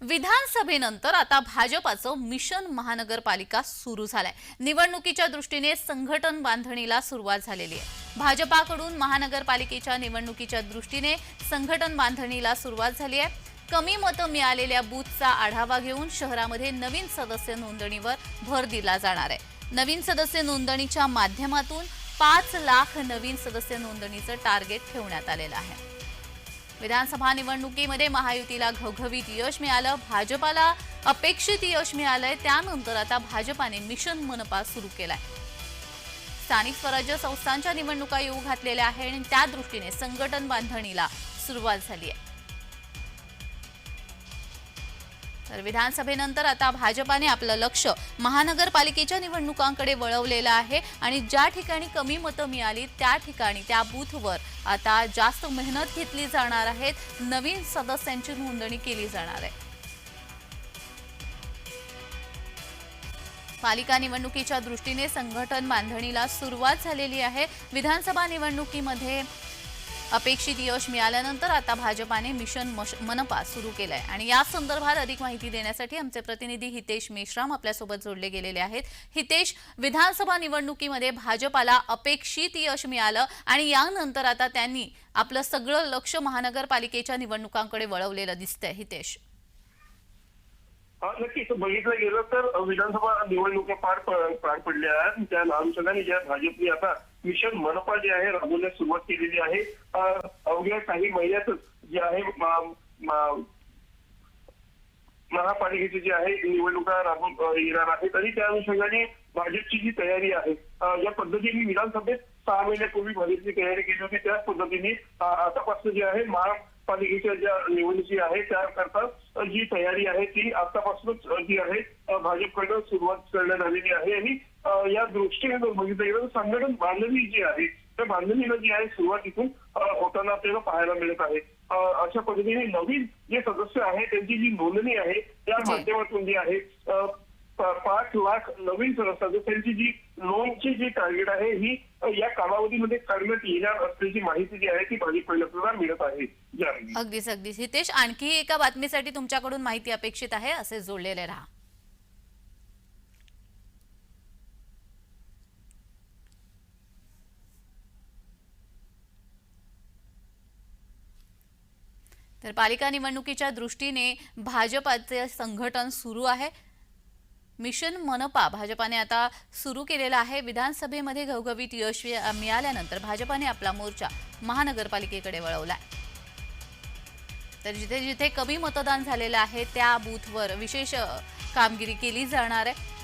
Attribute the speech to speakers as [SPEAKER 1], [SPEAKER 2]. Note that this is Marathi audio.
[SPEAKER 1] विधानसभेनंतर आता भाजपाचं मिशन महानगरपालिका सुरू झालंय. निवडणुकीच्या दृष्टीने संघटन बांधणीला सुरुवात झालेली आहे. भाजपाकडून महानगरपालिकेच्या निवडणुकीच्या दृष्टीने संघटन बांधणीला सुरुवात झाली आहे. कमी मतं मिळालेल्या बूथचा आढावा घेऊन शहरामध्ये नवीन सदस्य नोंदणीवर भर दिला जाणार आहे. नवीन सदस्य नोंदणीच्या माध्यमातून पाच लाख नवीन सदस्य नोंदणीचं टार्गेट ठेवण्यात आलेलं आहे. विधानसभा निवडणुकीमध्ये महायुतीला घवघवीत यश मिळालं भाजपाला अपेक्षित यश मिळालंय त्यानंतर आता भाजपाने मिशन मनपा सुरू केलाय. स्थानिक स्वराज्य संस्थांच्या निवडणुका येऊ घातलेल्या आहे आणि त्या दृष्टीने संघटन बांधणीला सुरुवात झाली आहे. तर विधानसभेनंतर आता भाजपाने आपलं लक्ष महानगरपालिकेच्या निवडणुकांकडे वळवलेलं आहे आणि ज्या ठिकाणी कमी मतं मिळाली त्या ठिकाणी त्या बूथवर आता जास्त मेहनत घेतली जाणार आहेत नवीन सदस्यांची नोंदणी केली जाणार आहे. पालिका निवडणुकीच्या दृष्टीने संघटन बांधणीला सुरुवात झालेली आहे. विधानसभा निवडणुकीमध्ये अपेक्षित यश मिळाल्यानंतर आता भाजपाने मिशन मश- मनपा सुरू केलंय. आणि या संदर्भात अधिक माहिती देण्यासाठी आमचे प्रतिनिधी हितेश मेश्राम आपल्यासोबत जोडले गेलेले आहेत. हितेश विधानसभा निवडणुकीमध्ये भाजपाला अपेक्षित यश मिळालं आणि यानंतर आता त्यांनी आपलं सगळं लक्ष महानगरपालिकेच्या निवडणुकांकडे वळवलेलं दिसतंय. हितेश.
[SPEAKER 2] नक्कीच. बघितलं गेलं तर विधानसभा निवडणुका पार पार पडल्या आहेत. त्या अनुषंगाने ज्या भाजपने आता मिशन मनपा जे आहे राबवण्यास सुरुवात केलेली आहे. अवघ्या काही महिन्यातच जे आहे महापालिकेची जी आहे निवडणुका राबून येणार आहेत. आणि त्या अनुषंगाने भाजपची जी तयारी आहे या ज्या पद्धतीने विधानसभेत सहा महिन्यापूर्वी भाजपची तयारी केली होती त्याच पद्धतीने आतापासून जे आहे महा महापालिकेच्या ज्या निवडणुकी आहे त्याकरता जी तयारी आहे ती आतापासूनच जी आहे भाजपकडनं सुरुवात करण्यात आलेली आहे आणि या दृष्टीने जर बघितलं गेलं तर संघटन बांधणी जी आहे त्या बांधणीला जी आहे सुरुवात इथून होताना आपल्याला पाहायला मिळत आहे अशा पद्धतीने नवीन जे सदस्य आहे त्यांची जी नोंदणी आहे त्या. माध्यमातून जी आहे पाच लाख नवीन सदस्यांची जी लोनची जी टार्गेट आहे ही या कालावधीमध्ये करण्यात येणार असल्याची माहिती जी आहे ती भाजपकडे आपल्याला मिळत आहे.
[SPEAKER 1] अगदीच अगदीच. हितेश आणखी एका बातमीसाठी तुमच्याकडून माहिती अपेक्षित आहे असे जोडलेले राहा. तर पालिका निवडणुकीच्या दृष्टीने भाजपाचे संघटन सुरू आहे. मिशन मनपा भाजपाने आता सुरू केलेलं आहे. विधानसभेमध्ये घवघवीत यश मिळाल्यानंतर भाजपाने आपला मोर्चा महानगरपालिकेकडे वळवला तर जिथे जिथे कमी मतदान झालेलं आहे त्या बूथवर विशेष कामगिरी केली जाणार आहे.